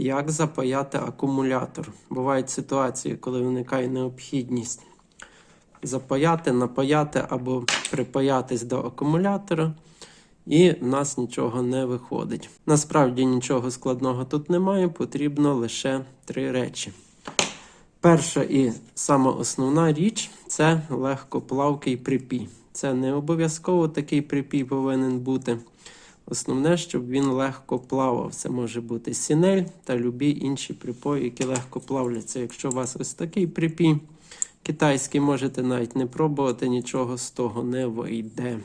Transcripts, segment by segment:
Як запаяти акумулятор? Бувають ситуації, коли виникає необхідність запаяти, напаяти або припаятись до акумулятора, і в нас нічого не виходить. Насправді нічого складного тут немає, потрібно лише три речі. Перша і сама основна річ це легкоплавкий припій. Це не обов'язково такий припій повинен бути. Основне, щоб він легко плавав. Це може бути сінель та любі інші припої, які легко плавляться. Якщо у вас ось такий припій китайський, можете навіть не пробувати, нічого з того не вийде.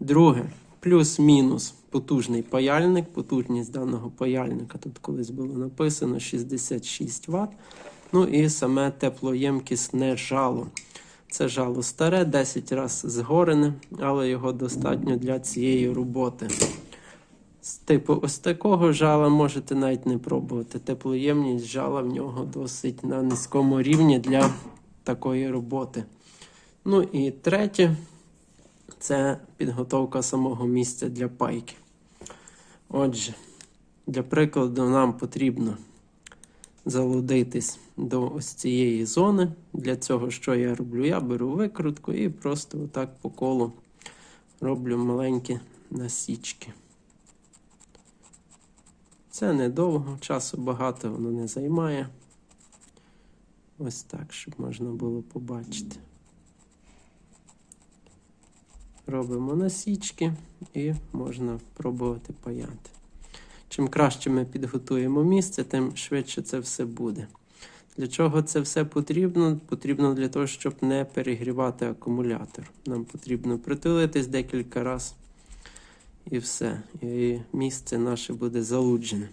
Друге, плюс-мінус потужний паяльник. Потужність даного паяльника тут колись було написано 66 Вт. Ну і саме теплоємкісне жало. Це жало старе, 10 разів згорене, але його достатньо для цієї роботи. Типу ось такого жала можете навіть не пробувати. Теплоємність жала в нього досить на низькому рівні для такої роботи. Ну і третє це підготовка самого місця для пайки. Отже, для прикладу, нам потрібно залудитись до ось цієї зони. Для цього, що я роблю? Я беру викрутку і просто отак по колу роблю маленькі насічки. Це недовго, часу багато воно не займає. Ось так, щоб можна було побачити. Робимо насічки і можна пробувати паяти. Чим краще ми підготуємо місце, тим швидше це все буде. Для чого це все потрібно? Потрібно для того, щоб не перегрівати акумулятор. Нам потрібно притулитись декілька разів і все. І місце наше буде залуджене.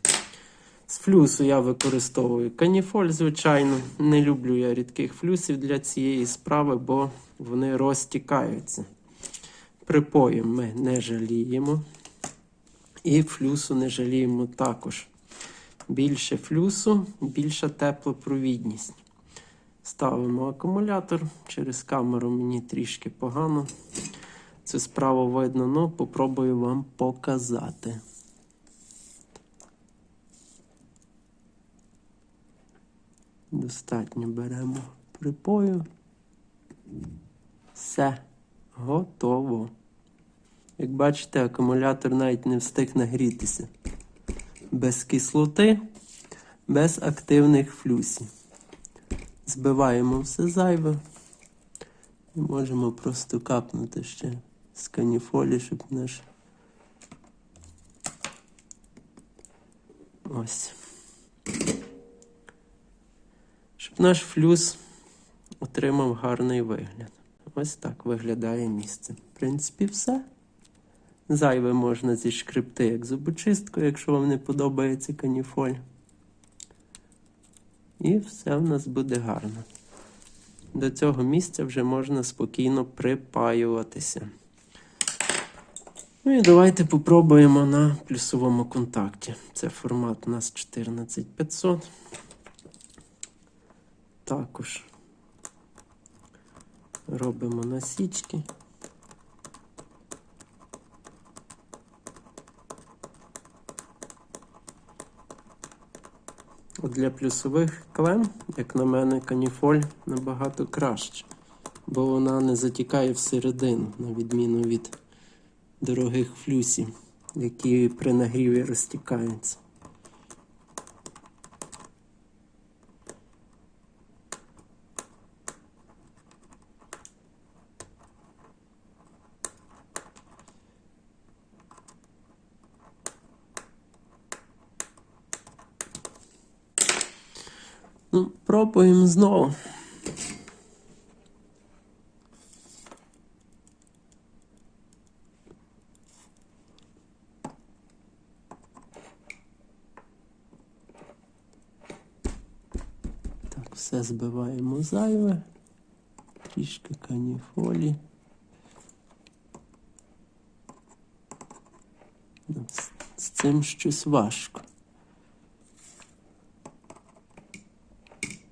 З флюсу я використовую каніфоль, звичайно. Не люблю я рідких флюсів для цієї справи, бо вони розтікаються. Припоєм ми не жаліємо. І флюсу не жаліємо також. Більше флюсу, більша теплопровідність. Ставимо акумулятор. Через камеру мені трішки погано. Це справа видно, але попробую вам показати. Достатньо беремо припою. Все, готово. Як бачите, акумулятор навіть не встиг нагрітися. Без кислоти, без активних флюсів. Збиваємо все зайве. І можемо просто капнути ще з каніфолі, щоб наш. Ось. Щоб наш флюс отримав гарний вигляд. Ось так виглядає місце. В принципі, все. Зайве можна зішкребти як зубочисткою, якщо вам не подобається каніфоль. І все в нас буде гарно. До цього місця вже можна спокійно припаюватися. Ну і давайте попробуємо на плюсовому контакті. Це формат у нас 14500. Також робимо насічки. От для плюсових клем, як на мене, каніфоль набагато краще, бо вона не затікає всередину, на відміну від дорогих флюсів, які при нагріві розтікаються. Ну, пробуємо знову. Все збиваємо зайве. Трішки каніфолі. Ну, з- цим щось важко.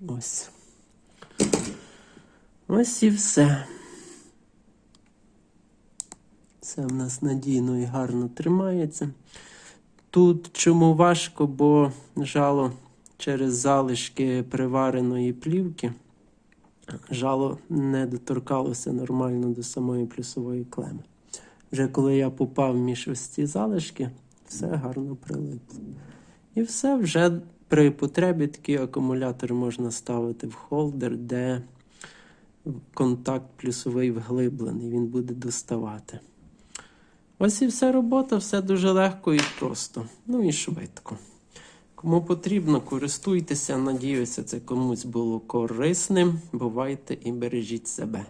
Ось. Ось і все. Це в нас надійно і гарно тримається. Тут чому важко, бо жало через залишки привареної плівки, жало не доторкалося нормально до самої плюсової клеми. Вже коли я попав між ось ці залишки, все гарно прилипло. І все вже при потребі такий акумулятор можна ставити в холдер, де контакт плюсовий вглиблений, він буде доставати. Ось і вся робота, все дуже легко і просто. Ну і швидко. Кому потрібно, користуйтеся. Надіюся, це комусь було корисним. Бувайте і бережіть себе.